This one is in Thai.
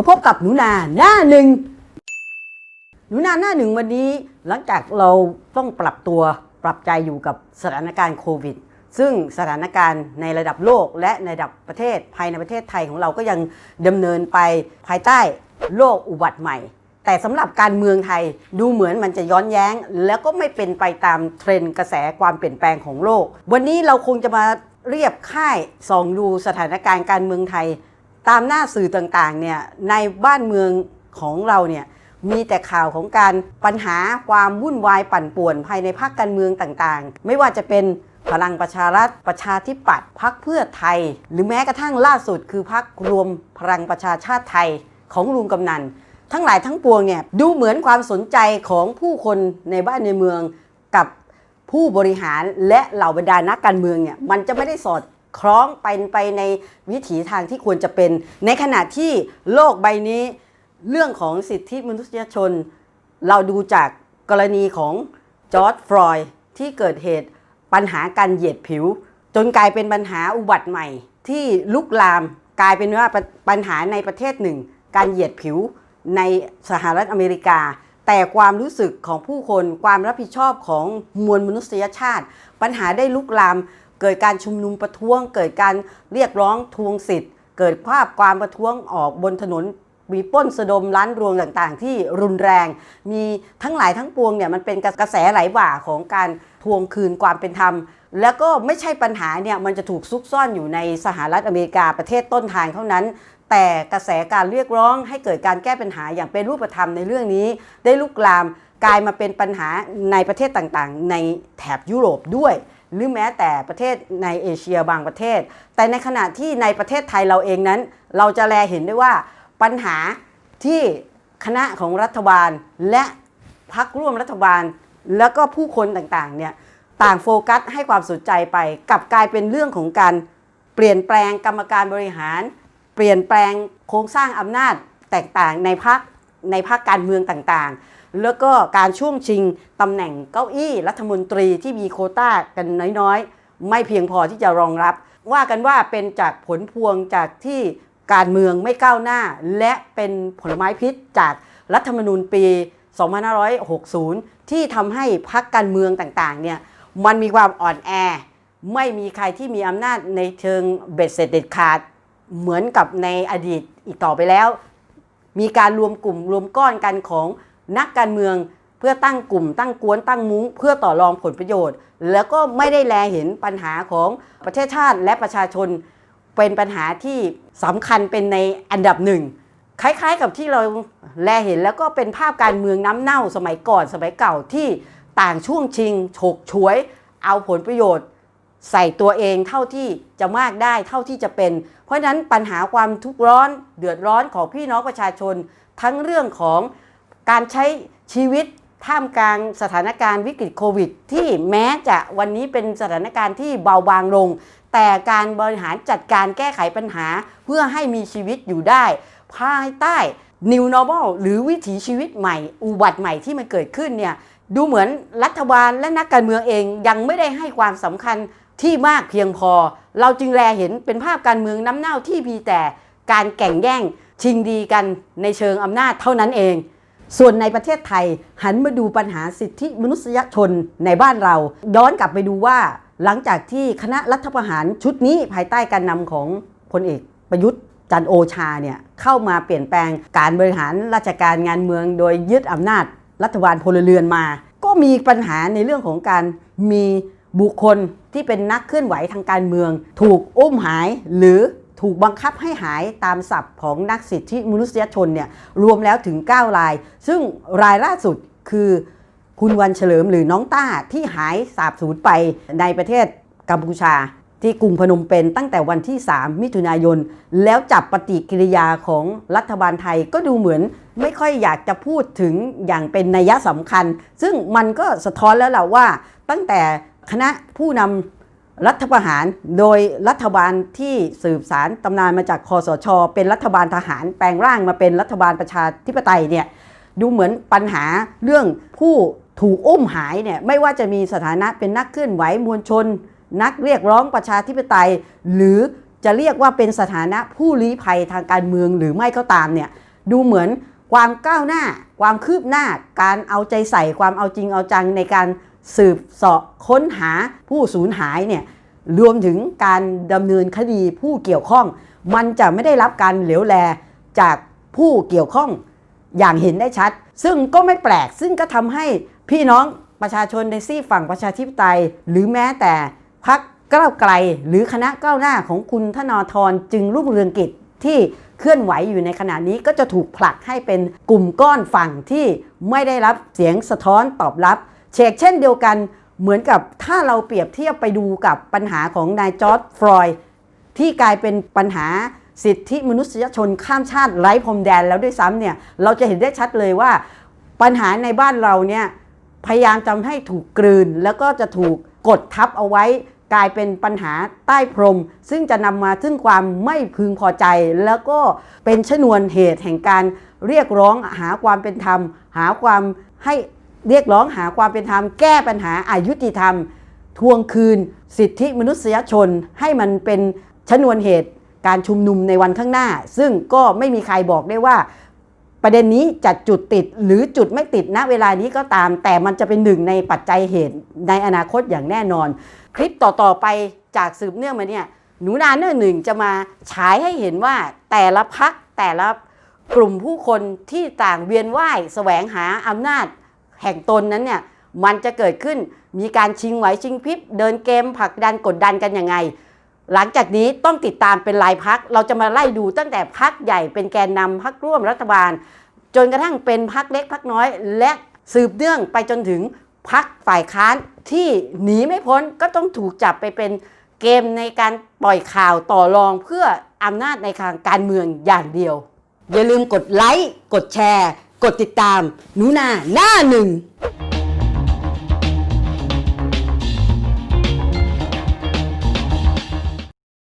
มาพบกับหนูนาหน้าหนึ่งหนูนาหน้าหนึ่งวันนี้หลังจากเราต้องปรับตัวปรับใจอยู่กับสถานการณ์โควิด ซึ่งสถานการณ์ในระดับโลกและในระดับประเทศภายในประเทศไทยของเราก็ยังดำเนินไปภายใต้โลกอุบัติใหม่ แต่สำหรับการเมืองไทยดูเหมือนมันจะย้อนแย้ง แล้วก็ไม่เป็นไปตามเทรนด์กระแสความเปลี่ยนแปลงของโลก วันนี้เราคงจะมาเรียบค่ายส่องดูสถานการณ์การเมืองไทย ตามหน้าสื่อต่างๆเนี่ยในบ้านเมืองของเราเนี่ยมีแต่ข่าวของการปัญหาความวุ่นวายปั่นป่วนภายในภาคการเมืองต่างๆ ไม่ว่าจะเป็นพลังประชารัฐประชาธิปัตย์พักเพื่อไทย หรือแม้กระทั่งล่าสุดคือพักรวมพลังประชาชาติไทยของลุงกำนัน ทั้งหลายทั้งปวงเนี่ยดูเหมือนความสนใจของผู้คนในบ้านในเมืองกับผู้บริหารและเหล่าบรรดานักการเมืองเนี่ยมันจะไม่ได้สอด คล้องไปไปในวิถีทางที่ควรจะเป็น ในขณะที่โลกใบนี้เรื่องของสิทธิมนุษยชน เราดูจากกรณีของจอร์ดฟรอยที่เกิดเหตุปัญหาการเหยียดผิว จนกลายเป็นปัญหาอุบัติใหม่ ที่ลุกลามกลายเป็นว่าปปัญหาในประเทศหนึ่ง การเหยียดผิวในสหรัฐอเมริกา แต่ความรู้สึกของผู้คนความรับผิดชอบของมวลมนุษยชาติ ปัญหาได้ลุกลาม เกิดการชุมนุมประท้วง เกิดการเรียกร้องทวงสิทธิ์ เกิดภาพความประท้วงออกบนถนนมีป้นสะดมร้านรวงต่างๆ ที่รุนแรง มีทั้งหลายทั้งปวงเนี่ยมันเป็นกระแสไหลบ่าของการทวงคืนความเป็นธรรม แล้วก็ไม่ใช่ปัญหาเนี่ยมันจะถูกซุกซ่อนอยู่ในสหรัฐอเมริกาประเทศต้นทางเท่านั้น แต่กระแสการเรียกร้องให้เกิดการแก้ปัญหาอย่างเป็นรูปธรรมในเรื่องนี้ ได้ลุกลามกลายมาเป็นปัญหาในประเทศต่างๆ ในแถบยุโรปด้วย หรือแม้แต่ประเทศในเอเชียบางประเทศ แต่ในขณะที่ในประเทศไทยเราเองนั้น เราจะแลเห็นได้ว่าปัญหาที่คณะของรัฐบาลและพักร่วมรัฐบาล แล้วก็ผู้คนต่างๆเนี่ยต่างโฟกัสให้ความสนใจไปกลับกลายเป็นเรื่องของการเปลี่ยนแปลงกรรมการบริหาร เปลี่ยนแปลงโครงสร้างอำนาจแตกต่างในพัก ในพักการเมืองต่างๆ แล้วก็การช่วงชิงตำแหน่งเก้าอี้รัฐมนตรีที่มีโคต้ากันน้อยๆ ไม่เพียงพอที่จะรองรับ ว่ากันว่าเป็นจากผลพวงจากที่การเมืองไม่ก้าวหน้า และเป็นผลไม้พิษจากรัฐธรรมนูญปี 2560 ที่ทำให้พักการเมืองต่างๆเนี่ยมันมีความอ่อนแอ ไม่มีใครที่มีอำนาจในเชิงเบ็ดเสร็จเด็ดขาด เหมือนกับในอดีตอีกต่อไปแล้ว มีการรวมกลุ่มรวมก้อนกันของนักการเมืองเพื่อตั้งกลุ่มตั้งกวนตั้งมุ้งเพื่อต่อรองผลประโยชน์ แล้วก็ไม่ได้แลเห็นปัญหาของประเทศชาติและประชาชน เป็นปัญหาที่สำคัญเป็นในอันดับหนึ่งคล้ายๆ กับที่เราแลเห็นแล้วก็เป็นภาพการเมืองน้ำเน่าสมัยก่อนสมัยเก่าที่ต่างช่วงชิง ฉกฉวย เอาผลประโยชน์ ใส่ตัวเองเท่าที่จะมากได้เท่าที่จะเป็น เพราะฉะนั้นปัญหาความทุกข์ร้อนเดือดร้อนของพี่น้องประชาชน ทั้งเรื่องของการใช้ชีวิตท่ามกลางสถานการณ์วิกฤตโควิด ที่แม้จะวันนี้เป็นสถานการณ์ที่เบาบางลง แต่การบริหารจัดการแก้ไขปัญหาเพื่อให้มีชีวิตอยู่ได้ ภายใต้ New Normal หรือวิถีชีวิตใหม่ อุบัติใหม่ที่มันเกิดขึ้นเนี่ยดูเหมือนรัฐบาลและนักการเมืองเองยังไม่ได้ให้ความสำคัญ ที่มากเพียงพอ เราจึงแลเห็นเป็นภาพการเมืองน้ำเน่าที่มีแต่การแข่งแย่งชิงดีกันในเชิงอำนาจเท่านั้นเอง ส่วนในประเทศไทยหันมาดูปัญหาสิทธิมนุษยชนในบ้านเรา ย้อนกลับไปดูว่า หลังจากที่คณะรัฐประหารชุดนี้ภายใต้การนำของพลเอกประยุทธ์จันโอชาเนี่ยเข้ามาเปลี่ยนแปลงการบริหารราชการงานเมือง โดยยึดอำนาจรัฐบาลพลเรือนมา ก็มีปัญหาในเรื่องของการมี บุคคลที่เป็นนักเคลื่อนไหวทางการเมือง ถูกอุ้มหายหรือถูกบังคับให้หายตามศัพท์ของนักสิทธิมนุษยชนเนี่ยรวมแล้วถึง 9 ราย ซึ่งรายล่าสุดคือคุณวันเฉลิมหรือน้องต้าที่หายสาบสูญไปในประเทศกัมพูชา ที่กรุงพนมเปญตั้งแต่วันที่ 3 มิถุนายน แล้วจับปฏิกิริยาของรัฐบาลไทยก็ดูเหมือนไม่ค่อยอยากจะพูดถึงอย่างเป็นนัยสำคัญ ซึ่งมันก็สะท้อนแล้วแหละว่าตั้งแต่ คณะผู้นำรัฐประหารโดยรัฐบาลที่สืบสารตำนานมาจากคอสช เป็นรัฐบาลทหารแปลงร่างมาเป็นรัฐบาลประชาธิปไตยเนี่ยดูเหมือนปัญหาเรื่องผู้ถูกอุ้มหายเนี่ยไม่ว่าจะมีสถานะเป็นนักเคลื่อนไหวมวลชน นักเรียกร้องประชาธิปไตย หรือจะเรียกว่าเป็นสถานะผู้ลี้ภัยทางการเมืองหรือไม่ก็ตามเนี่ยดูเหมือนความก้าวหน้า ความคืบหน้า การเอาใจใส่ความเอาจริงเอาจังในการ สืบเสาะค้นหาผู้สูญหายเนี่ยรวมถึงการดำเนินคดีผู้เกี่ยวข้อง มันจะไม่ได้รับการเหลียวแลจากผู้เกี่ยวข้องอย่างเห็นได้ชัด ซึ่งก็ไม่แปลกซึ่งก็ทำให้พี่น้องประชาชนในซีฝั่งประชาธิปไตย หรือแม้แต่พักก้าวไกล หรือคณะก้าวหน้าของคุณธนาธรจึงรุ่งเรืองกิจที่เคลื่อนไหวอยู่ในขณะนี้ก็จะถูกผลักให้เป็นกลุ่มก้อนฝั่งที่ไม่ได้รับเสียงสะท้อนตอบรับ เชกเช่นเดียวกันเหมือนกับถ้าเราเปรียบเทียบไปดูกับปัญหาของนายจอร์ดฟรอยที่กลายเป็นปัญหาสิทธิมนุษยชนข้ามชาติไร้พรมแดนแล้วด้วยซ้ำเนี่ยเราจะเห็นได้ชัดเลยว่า ปัญหาในบ้านเราเนี่ยพยายามทำให้ถูกกลืน แล้วก็จะถูกกดทับเอาไว้ กลายเป็นปัญหาใต้พรม ซึ่งจะนำมาซึ่งความไม่พึงพอใจ แล้วก็เป็นชนวนเหตุแห่งการเรียกร้องหาความเป็นธรรม หาความให้ เรียกร้องหาความเป็นธรรม แก้ปัญหาอายุติธรรม ทวงคืน สิทธิมนุษยชน ให้มันเป็นชนวนเหตุการชุมนุมในวันข้างหน้า ซึ่งก็ไม่มีใครบอกได้ว่า ประเด็นนี้จะจุดติดหรือจุดไม่ติดณเวลานี้ก็ตาม แต่มันจะเป็นหนึ่งในปัจจัยเหตุในอนาคตอย่างแน่นอน คลิปต่อๆไปจากสืบเนื่องมาเนี่ยหนูนาเนื่องหนึ่งจะมาฉายให้เห็นว่าแต่ละพักแต่ละกลุ่มผู้คนที่ต่างเวียนว่ายแสวงหาอำนาจ แห่งตนนั้นเนี่ยมันจะเกิดขึ้นมีการชิงไหวชิงพริบเดินเกมผลักดันกดดันกันยังไง หลังจากนี้ต้องติดตามเป็นรายพักเราจะมาไล่ดูตั้งแต่พักใหญ่เป็นแกนนำพักร่วมรัฐบาล จนกระทั่งเป็นพักเล็กพักน้อย และสืบเนื่องไปจนถึงพักฝ่ายค้านที่หนีไม่พ้นก็ต้องถูกจับไปเป็นเกมในการปล่อยข่าวต่อรองเพื่ออำนาจในทางการเมืองอย่างเดียว อย่าลืมกดไลค์กดแชร์ กดติดตามหนูนาหน้าหนึ่ง